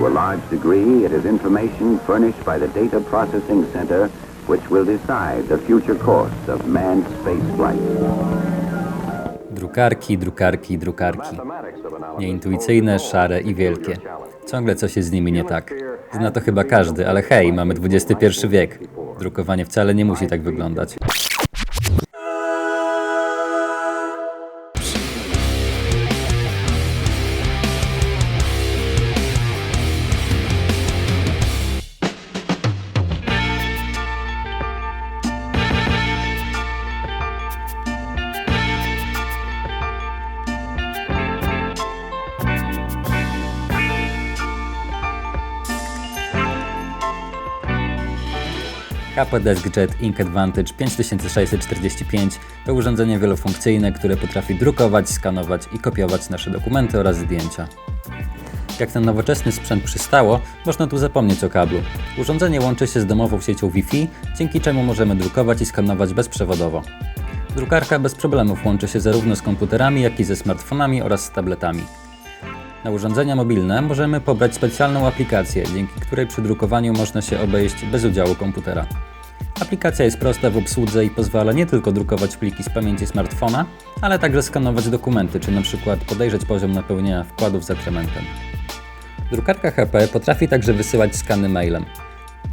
To a large degree, it is information furnished by the Data Processing Center which will decide the future course of manned space flight. Drukarki, drukarki, drukarki. Nieintuicyjne, szare i wielkie. Ciągle coś jest z nimi nie tak. Zna to chyba każdy, ale hej, mamy XXI wiek. Drukowanie wcale nie musi tak wyglądać. HP DeskJet Ink Advantage 5645 to urządzenie wielofunkcyjne, które potrafi drukować, skanować i kopiować nasze dokumenty oraz zdjęcia. Jak na nowoczesny sprzęt przystało, można tu zapomnieć o kablu. Urządzenie łączy się z domową siecią Wi-Fi, dzięki czemu możemy drukować i skanować bezprzewodowo. Drukarka bez problemów łączy się zarówno z komputerami, jak i ze smartfonami oraz z tabletami. Na urządzenia mobilne możemy pobrać specjalną aplikację, dzięki której przy drukowaniu można się obejść bez udziału komputera. Aplikacja jest prosta w obsłudze i pozwala nie tylko drukować pliki z pamięci smartfona, ale także skanować dokumenty, czy na przykład podejrzeć poziom napełnienia wkładów z atramentem. Drukarka HP potrafi także wysyłać skany mailem.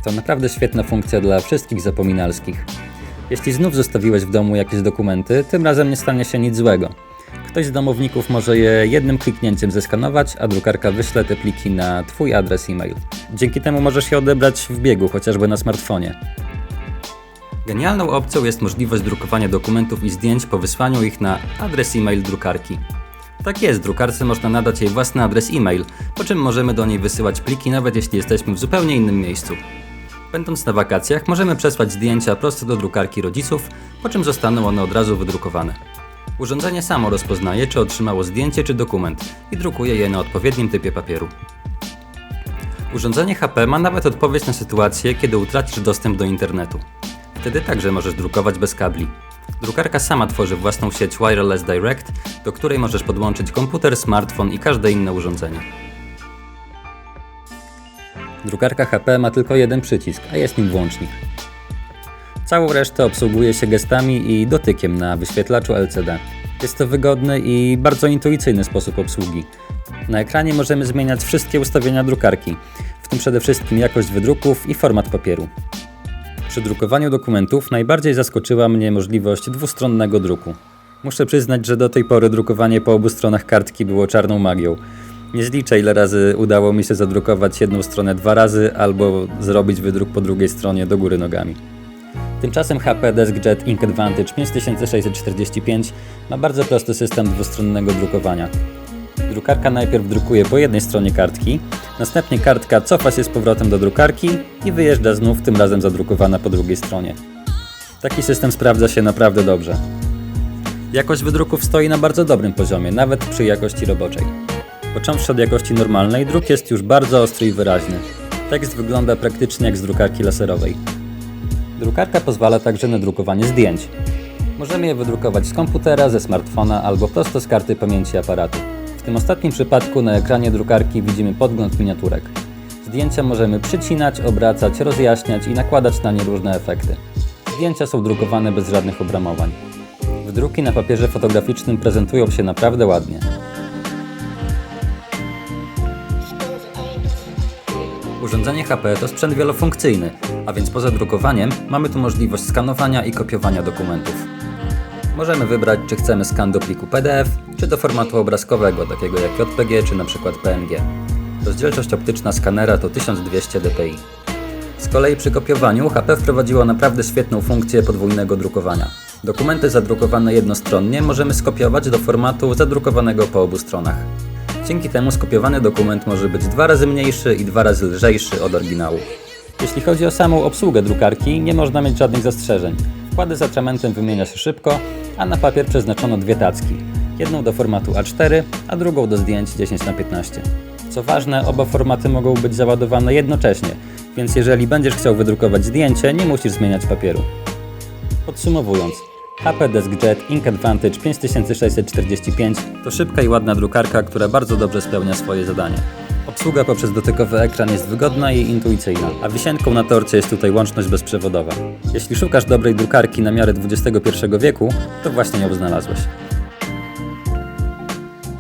To naprawdę świetna funkcja dla wszystkich zapominalskich. Jeśli znów zostawiłeś w domu jakieś dokumenty, tym razem nie stanie się nic złego. Ktoś z domowników może je jednym kliknięciem zeskanować, a drukarka wyśle te pliki na Twój adres e-mail. Dzięki temu możesz je odebrać w biegu, chociażby na smartfonie. Genialną opcją jest możliwość drukowania dokumentów i zdjęć po wysłaniu ich na adres e-mail drukarki. Tak jest, drukarce można nadać jej własny adres e-mail, po czym możemy do niej wysyłać pliki nawet jeśli jesteśmy w zupełnie innym miejscu. Będąc na wakacjach, możemy przesłać zdjęcia prosto do drukarki rodziców, po czym zostaną one od razu wydrukowane. Urządzenie samo rozpoznaje, czy otrzymało zdjęcie czy dokument i drukuje je na odpowiednim typie papieru. Urządzenie HP ma nawet odpowiedź na sytuację, kiedy utracisz dostęp do internetu. Wtedy także możesz drukować bez kabli. Drukarka sama tworzy własną sieć Wireless Direct, do której możesz podłączyć komputer, smartfon i każde inne urządzenie. Drukarka HP ma tylko jeden przycisk, a jest nim włącznik. Całą resztę obsługuje się gestami i dotykiem na wyświetlaczu LCD. Jest to wygodny i bardzo intuicyjny sposób obsługi. Na ekranie możemy zmieniać wszystkie ustawienia drukarki, w tym przede wszystkim jakość wydruków i format papieru. Przy drukowaniu dokumentów najbardziej zaskoczyła mnie możliwość dwustronnego druku. Muszę przyznać, że do tej pory drukowanie po obu stronach kartki było czarną magią. Nie zliczę ile razy udało mi się zadrukować jedną stronę dwa razy albo zrobić wydruk po drugiej stronie do góry nogami. Tymczasem HP DeskJet Ink Advantage 5645 ma bardzo prosty system dwustronnego drukowania. Drukarka najpierw drukuje po jednej stronie kartki, następnie kartka cofa się z powrotem do drukarki i wyjeżdża znów, tym razem zadrukowana po drugiej stronie. Taki system sprawdza się naprawdę dobrze. Jakość wydruków stoi na bardzo dobrym poziomie, nawet przy jakości roboczej. Począwszy od jakości normalnej, druk jest już bardzo ostry i wyraźny. Tekst wygląda praktycznie jak z drukarki laserowej. Drukarka pozwala także na drukowanie zdjęć. Możemy je wydrukować z komputera, ze smartfona albo prosto z karty pamięci aparatu. W tym ostatnim przypadku na ekranie drukarki widzimy podgląd miniaturek. Zdjęcia możemy przycinać, obracać, rozjaśniać i nakładać na nie różne efekty. Zdjęcia są drukowane bez żadnych obramowań. Wydruki na papierze fotograficznym prezentują się naprawdę ładnie. Urządzenie HP to sprzęt wielofunkcyjny, a więc poza drukowaniem mamy tu możliwość skanowania i kopiowania dokumentów. Możemy wybrać, czy chcemy skan do pliku PDF, czy do formatu obrazkowego, takiego jak JPG czy np. PNG. Rozdzielczość optyczna skanera to 1200 dpi. Z kolei przy kopiowaniu HP wprowadziło naprawdę świetną funkcję podwójnego drukowania. Dokumenty zadrukowane jednostronnie możemy skopiować do formatu zadrukowanego po obu stronach. Dzięki temu skopiowany dokument może być dwa razy mniejszy i dwa razy lżejszy od oryginału. Jeśli chodzi o samą obsługę drukarki, nie można mieć żadnych zastrzeżeń. Wkłady z atramentem wymienia się szybko, a na papier przeznaczono dwie tacki. Jedną do formatu A4, a drugą do zdjęć 10 na 15 Co ważne, oba formaty mogą być załadowane jednocześnie, więc jeżeli będziesz chciał wydrukować zdjęcie, nie musisz zmieniać papieru. Podsumowując, HP DeskJet Ink Advantage 5645 to szybka i ładna drukarka, która bardzo dobrze spełnia swoje zadanie. Obsługa poprzez dotykowy ekran jest wygodna i intuicyjna, a wisienką na torcie jest tutaj łączność bezprzewodowa. Jeśli szukasz dobrej drukarki na miarę XXI wieku, to właśnie ją znalazłeś.